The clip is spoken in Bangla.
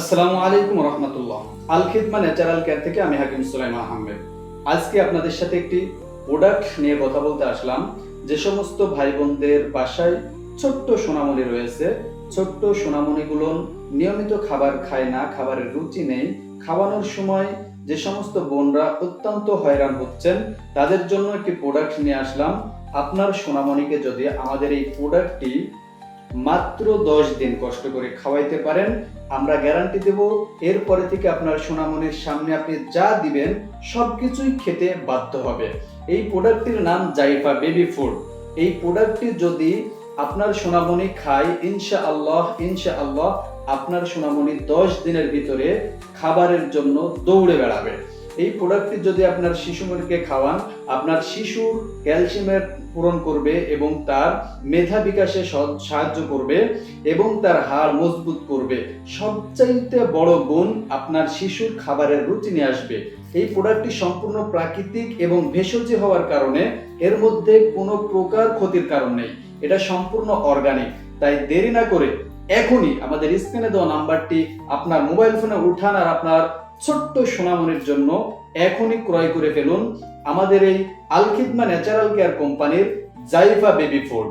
আসসালামু আলাইকুম রহমতুল্লাহ। আল খিদমা ন্যাচারাল কেয়ার থেকে আমি হাকিম সুলাইমান আহমেদ। আজকে আপনাদের সাথে একটি প্রোডাক্ট নিয়ে কথা বলতে আসলাম। যে সমস্ত ভাই বোনদের বাসায় ছোট্ট সোনামণি রয়েছে। ছোট্ট সোনামণিগুলো নিয়মিত খাবার খায় না, খাবারের রুচি নেই। খাওয়ানোর সময় যে সমস্ত বোনরা অত্যন্ত হয়রান হচ্ছেন, তাদের জন্য একটি প্রোডাক্ট নিয়ে আসলাম। আপনার সোনামণিকে যদি আমাদের এই প্রোডাক্টটি মাত্র দশ দিন কষ্ট করে খাওয়াইতে পারেন। আমরা গ্যারান্টি দেব, এরপরে থেকে আপনার সোনামনির সামনে আপনি যা দিবেন, সবকিছুই খেতে বাধ্য হবে। এই প্রোডাক্টটির নাম জাইফা বেবি ফুড এই প্রোডাক্টটি যদি আপনার সোনামণি খায় ইনশা আল্লাহ ইনশা আল্লাহ আপনার সোনামণি দশ দিনের ভিতরে খাবারের জন্য দৌড়ে বেড়াবে। এই প্রোডাক্টটি যদি আপনার শিশুমণিকে খাওয়ান, আপনার শিশুর ক্যালসিয়ামের পূরণ করবে এবং তার মেধা বিকাশে সাহায্য করবে এবং তার হাড় মজবুত করবে। সবচাইতে বড় গুণ আপনার শিশুর খাবারের রুচি নিয়ে আসবে। এই প্রোডাক্টটি সম্পূর্ণ প্রাকৃতিক এবং ভেষজ হওয়ার কারণে এর মধ্যে কোনো প্রকার ক্ষতির কারণ নেই। এটা সম্পূর্ণ অর্গানিক তাই দেরি না করে এখনই আমাদের স্ক্রিনে দেওয়া নাম্বারটি আপনার মোবাইল ফোনে উঠান আর আপনার ছোট্ট সোনামনির জন্য এখনই ক্রয় করে ফেলুন আমাদের এই আলখিদমা ন্যাচারাল কেয়ার কোম্পানির জাইফা বেবি ফুড।